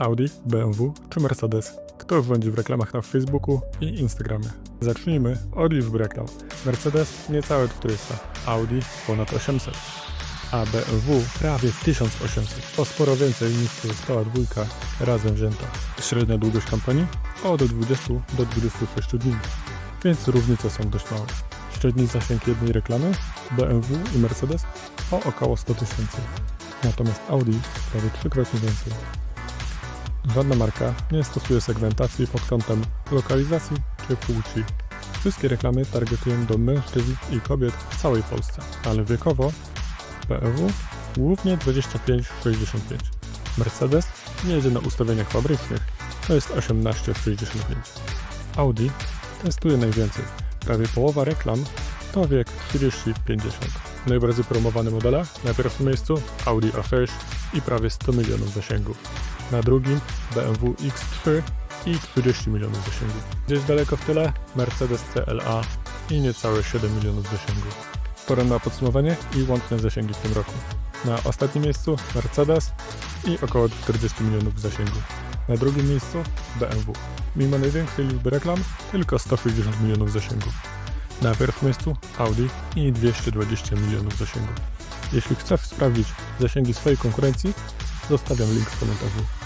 Audi, BMW czy Mercedes? Kto rządzi w reklamach na Facebooku i Instagramie? Zacznijmy od liczby reklam. Mercedes niecałe 400, Audi ponad 800, a BMW prawie 1800. To sporo więcej niż pozostała dwójka razem wzięta. Średnia długość kampanii od 20 do 26 dni, więc różnice są dość małe. Średni zasięg jednej reklamy BMW i Mercedes o około 100 tysięcy, natomiast Audi prawie trzykrotnie więcej. Żadna marka nie stosuje segmentacji pod kątem lokalizacji czy płci. Wszystkie reklamy targetują do mężczyzn i kobiet w całej Polsce, ale wiekowo BMW głównie 25-65. Mercedes nie jedzie na ustawieniach fabrycznych, to jest 18-65. Audi testuje najwięcej. Prawie połowa reklam to wiek 30-50. Najbardziej promowane modele na pierwszym miejscu Audi A6 i prawie 100 milionów zasięgu. Na drugim BMW X3 i 40 milionów zasięgu. Gdzieś daleko w tyle Mercedes CLA i niecałe 7 milionów zasięgu. Pora na podsumowanie i łączne zasięgi w tym roku. Na ostatnim miejscu Mercedes i około 40 milionów zasięgu. Na drugim miejscu BMW. Mimo największej liczby reklam, tylko 160 milionów zasięgu. Na pierwszym miejscu Audi i 220 milionów zasięgu. Jeśli chcesz sprawdzić zasięgi swojej konkurencji, zostawiam link w komentarzu.